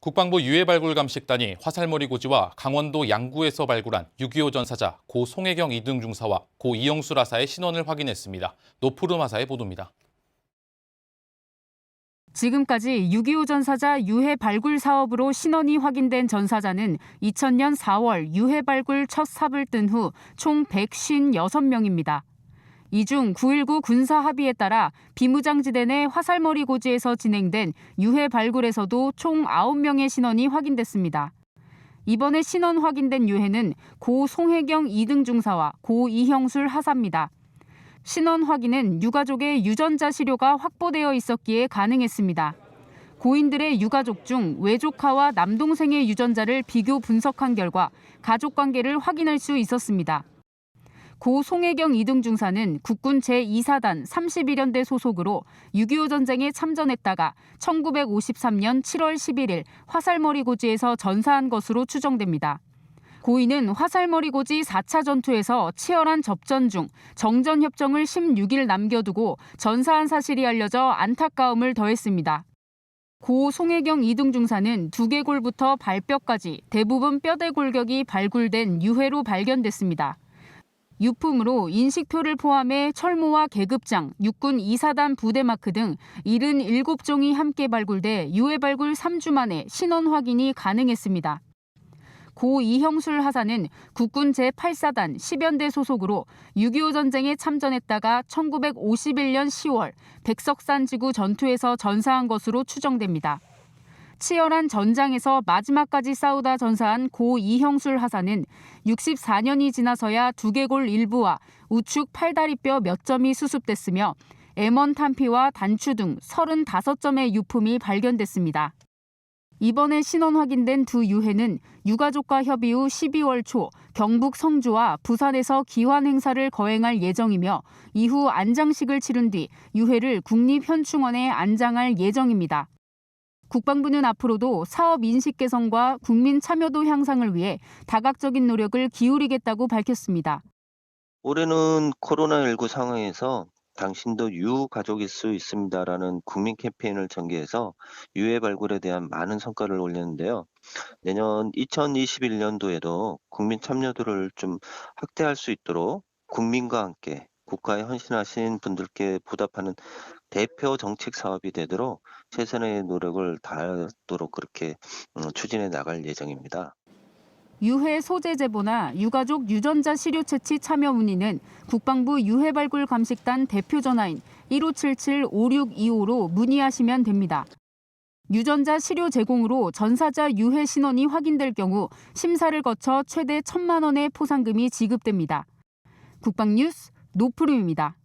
국방부 유해발굴 감식단이 화살머리 고지와 강원도 양구에서 발굴한 6.25 전사자 고 송혜경 2등 중사와 고 이영수 라사의 신원을 확인했습니다. 노푸르 마사의 보도입니다. 지금까지 6.25 전사자 유해 발굴 사업으로 신원이 확인된 전사자는 2000년 4월 유해 발굴 첫 삽을 뜬 후 총 156명입니다. 이 중 9.19 군사 합의에 따라 비무장지대 내 화살머리 고지에서 진행된 유해 발굴에서도 총 9명의 신원이 확인됐습니다. 이번에 신원 확인된 유해는 고 송혜경 2등 중사와 고 이형술 하사입니다. 신원 확인은 유가족의 유전자 시료가 확보되어 있었기에 가능했습니다. 고인들의 유가족 중 외조카와 남동생의 유전자를 비교 분석한 결과 가족 관계를 확인할 수 있었습니다. 고 송혜경 2등 중사는 국군 제2사단 31연대 소속으로 6.25 전쟁에 참전했다가 1953년 7월 11일 화살머리 고지에서 전사한 것으로 추정됩니다. 고인은 화살머리 고지 4차 전투에서 치열한 접전 중 정전 협정을 16일 남겨두고 전사한 사실이 알려져 안타까움을 더했습니다. 고 송혜경 2등 중사는 두개골부터 발뼈까지 대부분 뼈대 골격이 발굴된 유해로 발견됐습니다. 유품으로 인식표를 포함해 철모와 계급장, 육군 2사단 부대마크 등 77종이 함께 발굴돼 유해 발굴 3주 만에 신원 확인이 가능했습니다. 고 이형술 하사는 국군 제8사단 10연대 소속으로 6.25 전쟁에 참전했다가 1951년 10월 백석산 지구 전투에서 전사한 것으로 추정됩니다. 치열한 전장에서 마지막까지 싸우다 전사한 고 이형술 하사는 64년이 지나서야 두개골 일부와 우측 팔다리뼈 몇 점이 수습됐으며 M1 탄피와 단추 등 35점의 유품이 발견됐습니다. 이번에 신원 확인된 두 유해는 유가족과 협의 후 12월 초 경북 성주와 부산에서 기환 행사를 거행할 예정이며 이후 안장식을 치른 뒤 유해를 국립현충원에 안장할 예정입니다. 국방부는 앞으로도 사업 인식 개선과 국민 참여도 향상을 위해 다각적인 노력을 기울이겠다고 밝혔습니다. 올해는 코로나19 상황에서 당신도 유가족일 수 있습니다라는 국민 캠페인을 전개해서 유해 발굴에 대한 많은 성과를 올렸는데요. 내년 2021년도에도 국민 참여도를 좀 확대할 수 있도록 국민과 함께 국가에 헌신하신 분들께 보답하는 대표 정책 사업이 되도록 최선의 노력을 다하도록 그렇게 음, 추진해 나갈 예정입니다. 유해 소재 제보나 유가족 유전자 시료 채취 참여 문의는 국방부 유해 발굴 감식단 대표 전화인 1577-5625로 문의하시면 됩니다. 유전자 시료 제공으로 전사자 유해 신원이 확인될 경우 심사를 거쳐 최대 1천만 원의 포상금이 지급됩니다. 국방뉴스 노프림입니다.